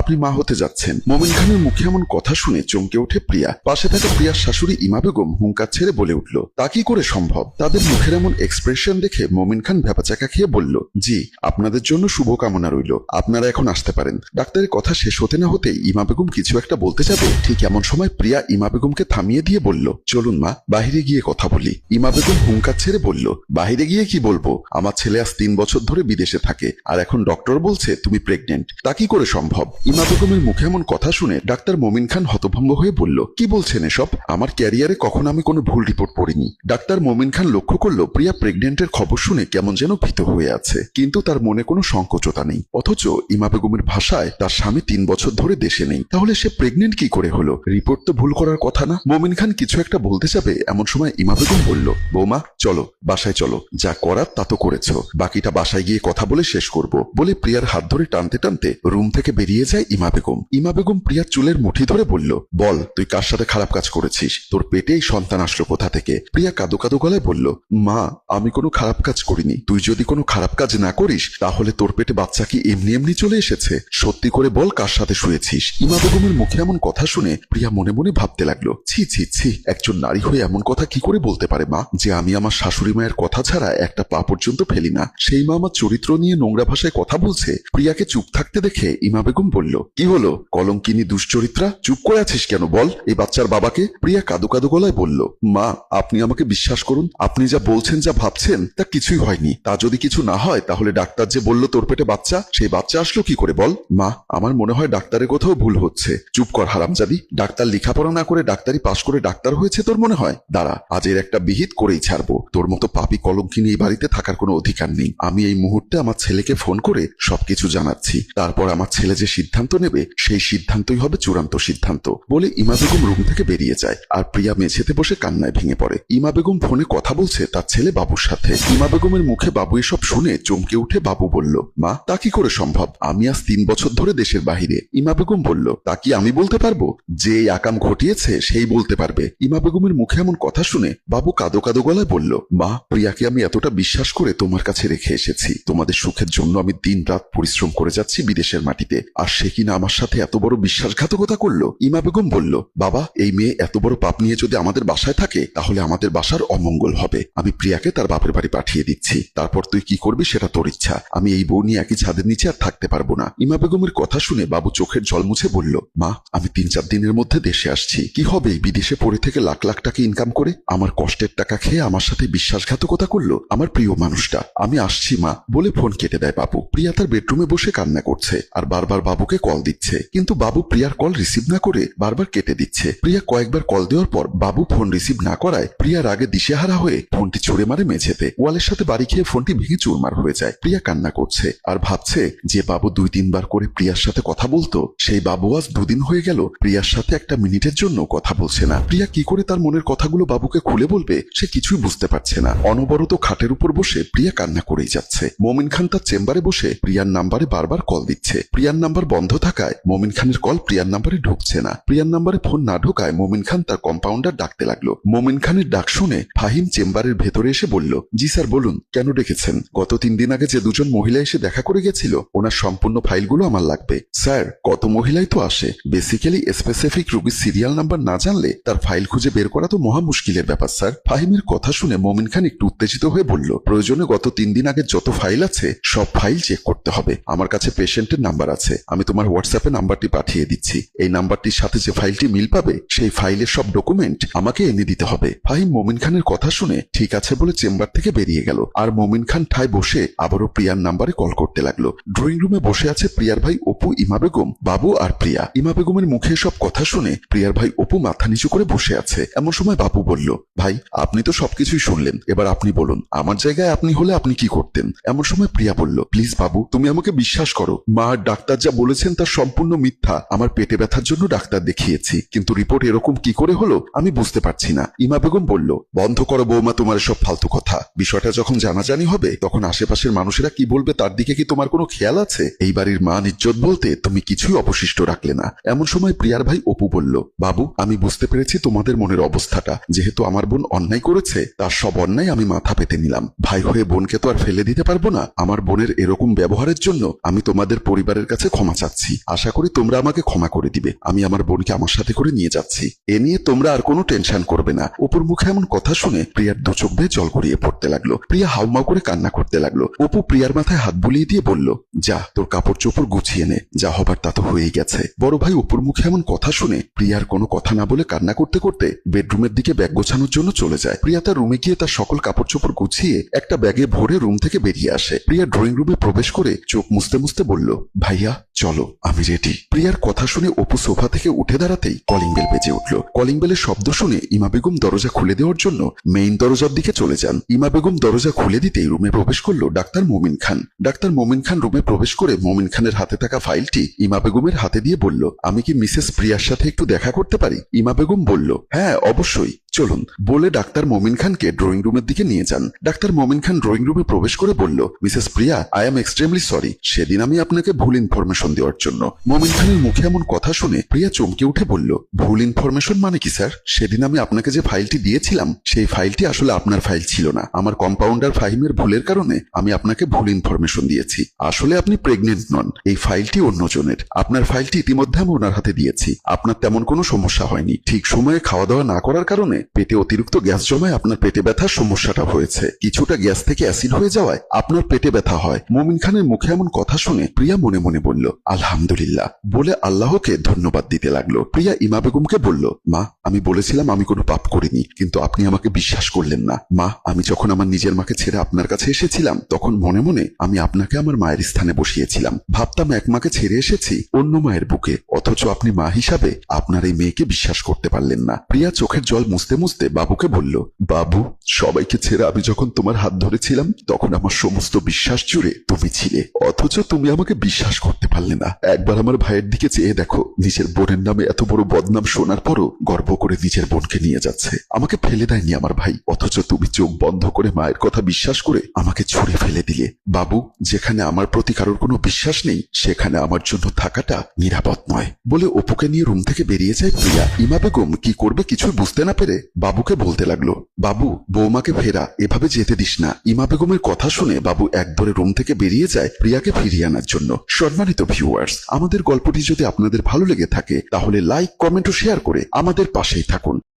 আপনি মা হতে যাচ্ছেন। মোমিন খানের মুখে এমন কথা শুনে চমকে ওঠে প্রিয়া। পাশে থাকা প্রিয়ার শাশুড়ি ইমা বেগম হুঙ্কার ছেড়ে বলে উঠল, তা কি করে সম্ভব? তাদের মুখের এমন এক্সপ্রেশন দেখে মোমিন খান ভেপাচাকা খেয়ে বলল, জি, আপনাদের জন্য শুভকামনা রইল। আপনারা এখন আসতে পারেন। ডাক্তারের কথা শেষ হতে না হতেই ইমা বেগম কিছু একটা বলতে যাবে? ঠিক এমন সময় প্রিয়া ইমা বেগমকে থামিয়ে দিয়ে বলল, চলুন মা, বাহিরে গিয়ে কথা বলি। ইমা বেগম হুঙ্কার ছেড়ে বলল, বাহিরে গিয়ে কি বলব? আমার ছেলে আজ তিন বছর ধরে বিদেশে থাকে, আর এখন ডক্টর বলছে তুমি প্রেগনেন্ট তা কি করে সম্ভব? ইমা বেগমের মুখে এমন কথা শুনে ডাক্তার মমিন খান হতভম্ব হয়ে বলল, কি বলছেন এসব? আমার ক্যারিয়ারে কখনো আমি কোনো ভুল রিপোর্ট পড়িনি। ডাক্তার মমিন খান লক্ষ্য করল, প্রিয়া প্রেগনেন্টের খবর শুনে কেমন যেন ভীত হয়ে আছে, কিন্তু তার মনে কোনো সংকোচতা নেই। অথচ ইমা বেগমের ভাষায় তার স্বামী তিন বছর ধরে দেশে নেই। তাহলে সে প্রেগনেন্ট কি করে হলো? রিপোর্ট তো ভুল করার কথা না? মমিন খান কিছু একটা বলতে যাবে, এমন সময় ইমা বেগম বলল, বৌমা, চলো, বাসায় চলো। যা করার তা তো করেছ। বাকিটা বাসায় গিয়ে কথা বলে শেষ করব। বলে প্রিয়ার হাত ধরে টানতে টানতে রুম থেকে বেরিয়ে যায় ইমা বেগম। ইমা বেগম প্রিয়ার চুলের মুঠি ধরে বলল, বল, তুই কার সাথে খারাপ কাজ করেছিস? তোর পেটেই সন্তান আসলো কোথা থেকে? প্রিয়া কাদো কাদো গলায় বলল, মা, আমি কোনো খারাপ কাজ করিনি। তুই যদি কোনো খারাপ কাজ না করিস, তাহলে তোর পেটে বাচ্চা কি এমনি এমনি চলে এসেছে? সত্যি করে বল কার সাথে শুয়েছিস? ইমা বেগমের মুখে এমন কথা শুনে প্রিয়া মনে মনে ভাবতে লাগল, ছি ছি ছি, একজন নারী হয়ে এমন কথা কি করে বলতে পারে মা, যে আমি আমার শাশুড়ি মায়ের কথা ছাড়া একটা পা পর্যন্ত ফেলি না? সেই মা আমার চরিত্র নিয়ে নোংরা ভাষায় কথা বলছে। প্রিয়াকে চুপ থাকতে দেখে ইমা বেগম বলল কি হলো? কলঙ্কিনী দুশ্চরিত্রা, চুপ করে আছিস কেন? বল। এই বাচ্চার বাবাকে প্রিয়া কাদো কাদো গলায় বলল, মা, আপনি আমাকে বিশ্বাস করুন, আপনি যা বলছেন, যা ভাবছেন, তা কিছুই হয়নি। তা যদি কিছু না হয়, তাহলে ডাক্তার যে বলল তোর পেটে বাচ্চা, সেই বাচ্চা আসলো কি করে? বল। মা, আমার মনে হয় ডাক্তারের কোথাও ভুল হচ্ছে। চুপ কর হারামজাদি, ডাক্তার লেখাপড়া না করে ডাক্তারি পাশ করে ডাক্তার হয়েছে তোর মনে হয়? দাঁড়া, আজ এর একটা বিহিত করেই ছাড়বো। তোর মতো পাপি কলঙ্কিনী এই বাড়িতে থাকার কোনো অধিকার নেই। আমি এই মুহূর্তে আমার ছেলেকে ফোন করে সবকিছু জানাচ্ছি। তারপর আমার ছেলে যে সিদ্ধান্ত নেবে, সেই সিদ্ধান্তই হবে চূড়ান্ত সিদ্ধান্ত। বলে ইমা বেগম রুম থেকে বেরিয়ে যায়, আর প্রিয়া মেঝেতে বসে কান্নায় ভেঙে পড়ে। ইমা বেগম ফোনে কথা বলছে তার ছেলে বাবুর সাথে। ইমা বেগমের মুখে বাবু এসব শুনে চমকে উঠে বাবু বলল, মা, তা কি করে সম্ভব? আমি আজ তিন বছর ধরে দেশের বাহিরে। ইমা বেগম বলল, তা কি আমি বলতে পারব? যে আকাম ঘটিয়েছে, সেই বলতে পারবে। ইমা বেগমের মুখে এমন কথা শুনে বাবু কাদো কাদো গলায় বলল, মা, প্রিয়াকে আমি এতটা বিশ্বাস করে তোমার কাছে রেখে এসেছি। তোমাদের সুখের জন্য আমি দিন রাত পরিশ্রম করে যাচ্ছি বিদেশের মাটিতে। আর সে কিনা আমার সাথে এত বড় বিশ্বাসঘাতকতা করল? ইমা বেগম বলল, বাবা, এই মেয়ে এত বড় পাপ নিয়ে যদি আমাদের বাসায় থাকে, তাহলে আমাদের বাসার অমঙ্গল হবে। আমি প্রিয়াকে তার বাপের বাড়ি পাঠিয়ে দিচ্ছি। তারপর তুই কি করবি সেটা তোর ইচ্ছা। আমি এই বউ নিয়ে একই ছাদের নিচে আর থাকতে পারব না। ইমা বেগমের কথা শুনে বাবু চোখের জল মুছে বলল, মা, আমি তিন চার দিনের মধ্যে দেশে আসছি। কি হবে বিদেশে পড়ে থেকে লাখ লাখ টাকা ইনকাম করে আমার কষ্টের টাকা খেয়ে আমার সাথে বিশ্বাসঘাতকতা করল? আমার প্রিয় মানুষটা, আমি আসছি, মা। বলে ফোন কেটে দেয় বাবু। প্রিয়া তার বেডরুমে বসে কান্না করছে আর বারবার বাবুকে কল দিচ্ছে। কিন্তু বাবু প্রিয়ার কল রিসিভ না করে বারবার কেটে দিচ্ছে। প্রিয়া কয়েকবার কল দেওয়ার পর বাবু ফোন রিসিভ না করায় প্রিয়ার আগে দিশেহারা হয়ে ফোনটি ছুড়ে মারে মেঝেতে। ওয়ালের সাথে বাড়ি খেয়ে ফোনটি ভেঙে চুরমার হয়ে যায়। প্রিয়া কান্না করছে আর ভাবছে, যে বাবু দুই তিনবার করে প্রিয়ার সাথে কথা বলতো, সেই বাবু আজ দুদিন হয়ে গেল প্রিয়ার সাথে একটা মিনিটের জন্য কথা বলছে না। প্রিয়া কি করে তার মনের কথাগুলো বাবুকে খুলে বলবে, সে কিছুই বুঝতে পারছে না। অনবরত খাটের উপর বসে প্রিয়া কান্না করেই যাচ্ছে। মমিন খান তার চেম্বারে বসে প্রিয়ার নাম্বারে বারবার কল দিচ্ছে। প্রিয়ার নাম্বার বন্ধ থাকায় মমিন খানের কল প্রিয়ার নাম্বারে ঢুকছে না। প্রিয়ার নাম্বারে ফোন না ঢোকায় মমিন খান তার কম্পাউন্ডার ডাকতে লাগল। মমিন খানের ডাক শুনে ফাহিম চেম্বারের ভেতরে এসে বলল, জি স্যার, বলুন, কেন ডেকেছেন? গত তিন দিন আগে যে দুজন মহিলা এসে দেখা করে গেছিল, ওনার সম্পূর্ণ ফাইলগুলো আমার লাগবে। স্যার, কত মহিলাই তো আসে। বেসিক্যালি স্পেসিফিক রুগীর সিরিয়াল নাম্বার না জানলে তার ফাইল খুঁজে বের করা তো মহা মুশকিলের ব্যাপার, স্যার। ফাহিমের কথা শুনে মমিন খান একটু উত্তেজিত হয়ে বলল, প্রয়োজনে গত তিন দিন আগে যত ফাইল আছে, সব ফাইল চেক করতে হবে। আমার কাছে পেশেন্টের নাম্বার আছে। আমি তোমার হোয়াটসঅ্যাপে নাম্বারটি পাঠিয়ে দিচ্ছি। এই নাম্বারটির সাথে যে ফাইলটি মিল পাবে, সেই ফাইলের সব ডকুমেন্ট আমাকে এনে দিতে হবে। ফাহিম মমিন খানের কথা শুনে ঠিক আছে বলে চেম্বার থেকে বেরিয়ে গেল। আর মমিন খান ঠায় বসে আবারও প্রিয়ার নাম্বারে কল করতে লাগল। ড্রয়িং রুমে বসে আছে প্রিয়ার ভাই অপু, ইমা বেগম, বাবু আর প্রিয়া। ইমা বেগমের মুখে সব কথা শুনে প্রিয়ার ভাই অপু মাথা নিচু করে বসে আছে। এমন সময় বাবু বলল, ভাই, আপনি তো সবকিছুই শুনলেন। এবার আপনি বলুন, আমার জায়গায় আপনি হলে আপনি কি করতেন? এমন সময় প্রিয়া বলল, প্লিজ বাবু, তুমি আমাকে বিশ্বাস করো। মা ডাক্তার যা বলেছেন তার সম্পূর্ণ মিথ্যা। আমার পেটে ব্যথার জন্য ডাক্তার দেখিয়েছি। কিন্তু রিপোর্ট এরকম কি করে হলো, আমি বুঝতে পারছি না। ইমা বেগম বলল, বন্ধ করো বৌমা, তোমার সব ফালতু কথা। বিষয়টা যখন জানাজানি হবে, তখন আশেপাশের মানুষেরা কি বলবে, তার দিকে কি তোমার কোনো খেয়াল আছে? এই বাড়ির মান ইজ্জত বলতে তুমি কিছুই অবশিষ্ট রাখলে না। এমন সময় প্রিয়ার ভাই অপু বলল, বাবু, আমি বুঝতে পেরেছি তোমাদের মনের অবস্থাটা। যেহেতু আমার বোন অন্যায় করেছে, তার সব অন্যায় আমি মাথা পেতে নিলাম। ভাই হয়ে বোনকে তো আর ফেলে দিতে পারব না। আমার বোনের এরকম ব্যবহারের জন্য আমি তোমাদের পরিবারের কাছে ক্ষমা চাচ্ছি। আশা করি তোমরা আমাকে ক্ষমা করে দিবে। আমি আমার বোনকে আমার সাথে করে নিয়ে যাচ্ছি। এ নিয়ে তোমরা আর কোনো টেনশন করবে না। অপুর মুখে এমন কথা শুনে প্রিয়ার দু চোখ বেয়ে জল গড়িয়ে পড়তে লাগল। প্রিয়া হাউমাউ করে কান্না করতে লাগল। অপু প্রিয়ার মাথায় হাত বুলিয়ে দিয়ে বলল, যা, তোর কাপড় চোপড় গুছিয়ে নে। যা হবার তা তো হয়েই গেছে। বড় ভাই অপুর মুখে এমন কথা শুনে প্রিয়ার কোনো কথা না বলে কান্না করতে করতে বেডরুমের দিকে ব্যাগ গোছানোর জন্য চলে যায়। প্রিয়া তার রুমে গিয়ে তার সকল কাপড় চোপড় গুছিয়ে একটা ব্যাগে ভরে রুম থেকে বেরিয়ে আসে। প্রিয়া ড্রয়িং রুমে প্রবেশ করে চোখ মুছতে মুছতে বলল, ভাইয়া, চলো। আমি রেডি প্রিয়ার কথা শুনে অপু সোফা থেকে উঠে দাঁড়াতেই কলিং বেল বেজে উঠল। কলিং বেলের শব্দ শুনে ইমা বেগম দরজা খুলে দেওয়ার জন্য মেইন দরজার দিকে চলে যান। ইমা বেগম দরজা খুলে দিতেই রুমে প্রবেশ করল ডাক্তার মোমিন খান। ডাক্তার মোমিন খান রুমে প্রবেশ করে মোমিন খানের হাতে থাকা ফাইলটি ইমা বেগমের হাতে দিয়ে বলল, আমি কি মিসেস প্রিয়ার সাথে একটু দেখা করতে পারি? ইমা বেগম বলল হ্যাঁ অবশ্যই। চলুন, বলে ডাক্তার মোমিন খানকে ড্রয়িং রুমের দিকে নিয়ে যান। ডাক্তার মোমিন খান ড্রয়িং রুমে প্রবেশ করে বলল, Mrs Priya I am extremely sorry সেদিন আমি আপনাকে ভুল ইনফরমেশন দেওয়ার জন্য। মোমিন খানের মুখে এমন কথা শুনে প্রিয়া চমকে উঠে বলল, ভুল ইনফরমেশন মানে কি, স্যার? সেদিন আমি আপনাকে যে ফাইলটি দিয়েছিলাম, সেই ফাইলটি আসলে আপনার ফাইল ছিল না। আমার কম্পাউন্ডার ফাহিমের ভুলের কারণে আমি আপনাকে ভুল ইনফরমেশন দিয়েছি। আসলে আপনি প্রেগনেন্ট নন, এই ফাইলটি অন্যজনের আপনার ফাইলটি ইতিমধ্যে আমি ওনার হাতে দিয়েছি। আপনার তেমন কোনো সমস্যা হয়নি। ঠিক সময়ে খাওয়া দাওয়া না করার কারণে পেটে অতিরিক্ত গ্যাস জমায় আপনার পেটে ব্যথার সমস্যাটা হয়েছে। কিছুটা গ্যাস থেকে অ্যাসিড হয়ে যাওয়ায় আপনার পেটে ব্যথা হয়। মোমিন খানের মুখে এমন কথা শুনে প্রিয়া মনে মনে বলল, আলহামদুলিল্লাহ। বলে আল্লাহকে ধন্যবাদ দিতে লাগল। প্রিয়া ইমা বেগমকে বলল, মা, আমি বলেছিলাম আমি কোনো পাপ করিনি, কিন্তু আপনি আমাকে বিশ্বাস করলেন না। মা, আমি যখন আমার নিজের মাকে ছেড়ে আপনার কাছে এসেছিলাম, তখন মনে মনে আমি আপনাকে আমার মায়ের স্থানে বসিয়েছিলাম। ভাবতাম এক মাকে ছেড়ে এসেছি অন্য মায়ের বুকে, অথচ আপনি মা হিসাবে আপনার এই মেয়েকে বিশ্বাস করতে পারলেন না। প্রিয়া চোখের জল মুছতে মুছতে মুছতে বাবুকে বলল, বাবু, সবাইকে ছেড়ে আমি যখন তোমার হাত ধরেছিলাম, তখন আমার সমস্ত বিশ্বাস জুড়ে তুমি ছিলে। অথচ তুমি আমাকে বিশ্বাস করতে পারলে না। একবার আমার ভাইয়ের দিকে চেয়ে দেখো, নিজের বোনের নামে এত বড় বদনাম শোনার পরও গর্ব করে নিজের বোনকে নিয়ে যাচ্ছে। আমাকে ফেলে দেয়নি আমার ভাই, অথচ তুমি চোখ বন্ধ করে মায়ের কথা বিশ্বাস করে আমাকে ছুড়ে ফেলে দিলে। বাবু, যেখানে আমার প্রতি কারোর কোনো বিশ্বাস নেই, সেখানে আমার জন্য থাকাটা নিরাপদ নয়। বলে অপুকে নিয়ে রুম থেকে বেরিয়ে যায় প্রিয়া। ইমা বেগম, কি করবে কিছুই বুঝতে না পেরে বাবুকে বলতে লাগল, বাবু, বৌমাকে ফেরা, এভাবে যেতে দিস না। ইমা বেগমের কথা শুনে বাবু একবারে রুম থেকে বেরিয়ে যায় প্রিয়াকে ফিরিয়ে আনার জন্য। সম্মানিত ভিউয়ার্স আমাদের গল্পটি যদি আপনাদের ভালো লেগে থাকে, তাহলে লাইক কমেন্ট ও শেয়ার করে আমাদের পাশেই থাকুন।